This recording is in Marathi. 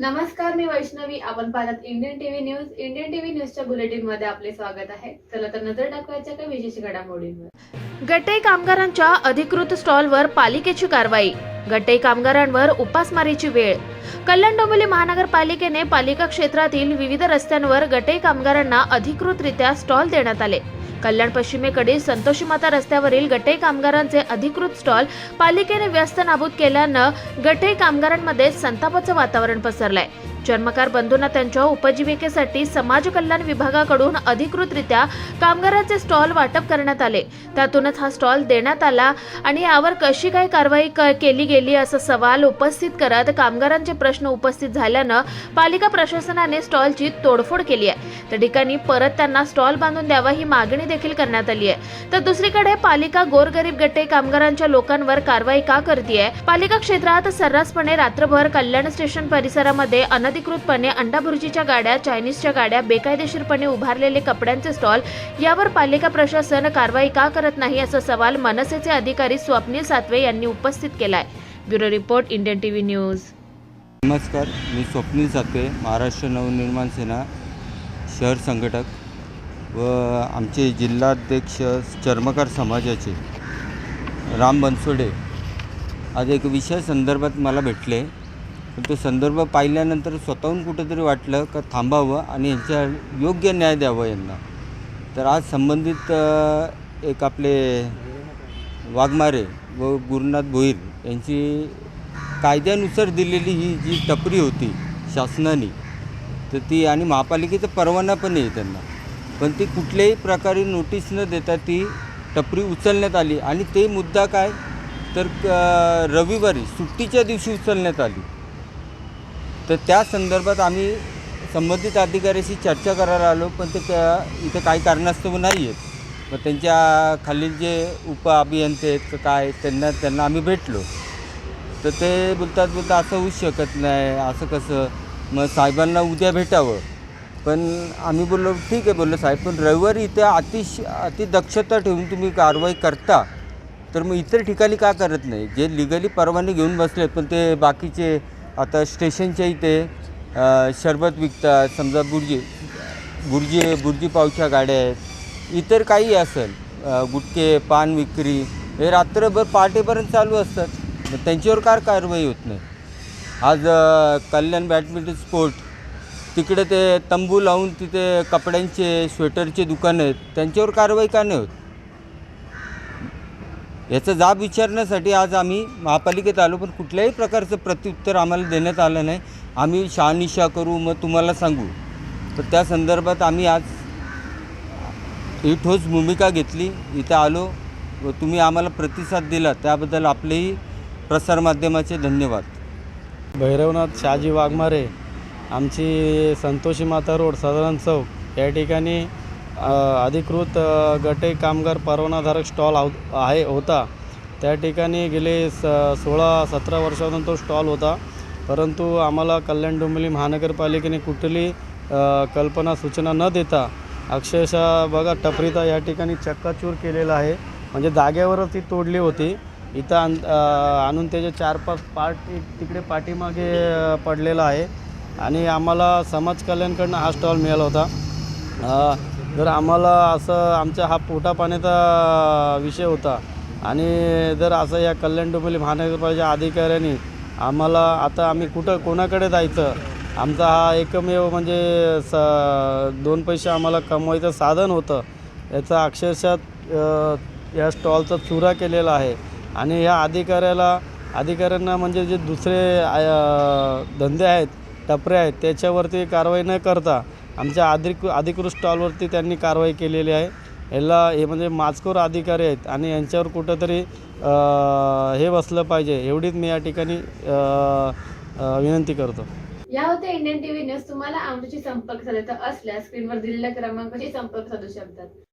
नमस्कार मी वैष्णवी. आपण पाहतात Indian TV news Indian TV न्यूजच्या बुलेटिनमध्ये आपले स्वागत आहे. चला तर नजर टाकवायच्या काही विशेष घडामोडींवर. गटई कामगारांच्या अधिकृत स्टॉलवर पालिकेची कारवाई. गटई कामगारांवर उपासमारीची वेळ. कल्याण डोंबिवली महानगरपालिकेने पालिका क्षेत्रातील विविध रस्त्यांवर गटई कामगारांना अधिकृतरित्या स्टॉल देण्यात आले. कल्याण पश्चिमेकडील संतोषी माता रस्त्यावरील गटई कामगारांचे अधिकृत स्टॉल पालिकेने व्यस्त नाबूद केल्यानं गटई कामगारांमध्ये संतापाचं वातावरण पसरलंय. चर्मकार बंधूंना त्यांच्या उपजीविकेसाठी समाज कल्याण विभागाकडून अधिकृतरित्या कामगारांचे स्टॉल वाटप करण्यात आले. त्यातूनच हा स्टॉल देण्यात आला आणि यावर कशी काय कारवाई क- केली गेली असा सवाल उपस्थित करत कामगारांचे प्रश्न उपस्थित झाल्यानं पालिका प्रशासनाने स्टॉलची तोडफोड केली आहे. त्या ठिकाणी परत त्यांना स्टॉल बांधून द्यावा ही मागणी देखील करण्यात आली आहे. तर दुसरीकडे पालिका गोरगरीब गट्टे कामगारांच्या लोकांवर कारवाई का करतीये? पालिका क्षेत्रात सर्रासपणे रात्रभर कल्याण स्टेशन परिसरामध्ये अनधिकृतपणे अंडाभुर्जीच्या गाड्या चायनीजच्या गाड्या बेकायदेशीरपणे उभारलेले कपड्यांचे स्टॉल यावर पालिका प्रशासन कारवाई का करत नाही असा सवाल मनसेचे अधिकारी स्वप्नील सातवे यांनी उपस्थित केलाय. Bureau report Indian TV news. नमस्कार मी स्वप्नील सातवे महाराष्ट्र नवनिर्माण सेना शहर संघटक व आमचे जिल्हाध्यक्ष चर्मकार समाजाचे राम बनसोडे आज एक विषय संदर्भात मला भेटले. पण तो संदर्भ पाहिल्यानंतर स्वतःहून कुठंतरी वाटलं का थांबावं आणि यांच्या योग्य न्याय द्यावं यांना. तर आज संबंधित एक आपले वाघमारे व गुरुनाथ भोईर यांची कायद्यानुसार दिलेली ही जी टपरी होती शासनाने तर ती आणि महापालिकेचा परवाना पण आहे त्यांना. पण ती कुठल्याही प्रकारे नोटीस न देता ती टपरी उचलण्यात आली. आणि ते मुद्दा काय? तर रविवारी सुट्टीच्या दिवशी उचलण्यात आली. तर त्या संदर्भात आम्ही संबंधित अधिकाऱ्याशी चर्चा करायला आलो पण ते का इथं काही कारणास्तव नाही आहेत मग त्यांच्या खालील जे उप अभियंते आहेत का काय त्यांना त्यांना आम्ही भेटलो. तर ते बोलतात बोलतात असं होऊच शकत नाही असं कसं? मग साहेबांना उद्या भेटावं. पण आम्ही बोललो ठीक आहे बोललो साहेब पण रविवारी इथं अतिश अति दक्षता ठेवून तुम्ही कारवाई करता तर मग इतर ठिकाणी का करत नाही? जे लिगली परवाने घेऊन बसले पण ते बाकीचे आता स्टेशनच्या इथे शरबत विकतात. समजा बुर्जी बुर्जी बुर्जी पावच्या गाड्या आहेत. इतर काही असेल गुटके पान विक्री हे रात्रभर पहाटेपर्यंत चालू असतात. मग त्यांच्यावर काय कारवाई होत नाही. आज कल्याण बॅडमिंटन स्पोर्ट तिकडे ते तंबू लावून तिथे कपड्यांचे स्वेटरचे दुकानं आहेत. त्यांच्यावर कारवाई का नाही होत? याचा जाब विचारण्यासाठी आज आम्ही महापालिकेत आलो पण कुठल्याही प्रकारचं प्रत्युत्तर आम्हाला देण्यात आलं नाही. आम्ही शहानिशा करू मग तुम्हाला सांगू. तर त्या संदर्भात आम्ही आज ही ठोस भूमिका घेतली इथं आलो व तुम्ही आम्हाला प्रतिसाद दिला. त्याबद्दल आपलेही प्रसारमाध्यमाचे धन्यवाद. भैरवनाथ शहाजी वाघमारे आमची संतोषी माता रोड साधारण चौक या ठिकाणी अधिकृत गटे कामगार परवानाधारक स्टॉल आहे होता. त्या ठिकाणी गेले स सोळा सतरा वर्षापासून तो स्टॉल होता. परंतु आम्हाला कल्याण डोंबिवली महानगरपालिकेने कुठली कल्पना सूचना न देता अक्षरशः बघा टपरीता या ठिकाणी चक्काचूर केलेला आहे. म्हणजे जागेवरच ती तोडली होती. इथं आण आणून त्याचे चार पाच पार्ट एक तिकडे पाठीमागे पडलेला आहे. आणि आम्हाला समाज कल्याणकडनं हा स्टॉल मिळाला होता. जर आम्हाला असं आमचा हा पोटा पाण्याचा विषय होता. आणि जर असं या कल्याण डोंबिवली महानगरपालिका अधिकाऱ्यांनी आम्हाला आता आम्ही कुठं कोणाकडे जायचं? आमचा हा एकमेव म्हणजे स दोन पैसे आम्हाला कमवायचं साधन होतं. याचा अक्षरशः या स्टॉलचा चुरा केलेला आहे. आणि ह्या अधिकाऱ्याला अधिकाऱ्यांना म्हणजे जे दुसरे धंदे आहेत टपरे आहेत त्याच्यावरती कारवाई न करता आमच्या अधिक अधिकृत स्टॉलवरती त्यांनी कारवाई केलेली आहे. ह्याला हे म्हणजे माचकोर अधिकारी आहेत आणि यांच्यावर कुठंतरी हे बसलं पाहिजे. एवढीच मी या ठिकाणी विनंती करतो. या होत्या इंडियन टीव्ही न्यूज. तुम्हाला आमच्याशी संपर्क साधायचा असल्यास स्क्रीनवर दिलेल्या क्रमांकाशी संपर्क साधू शकतात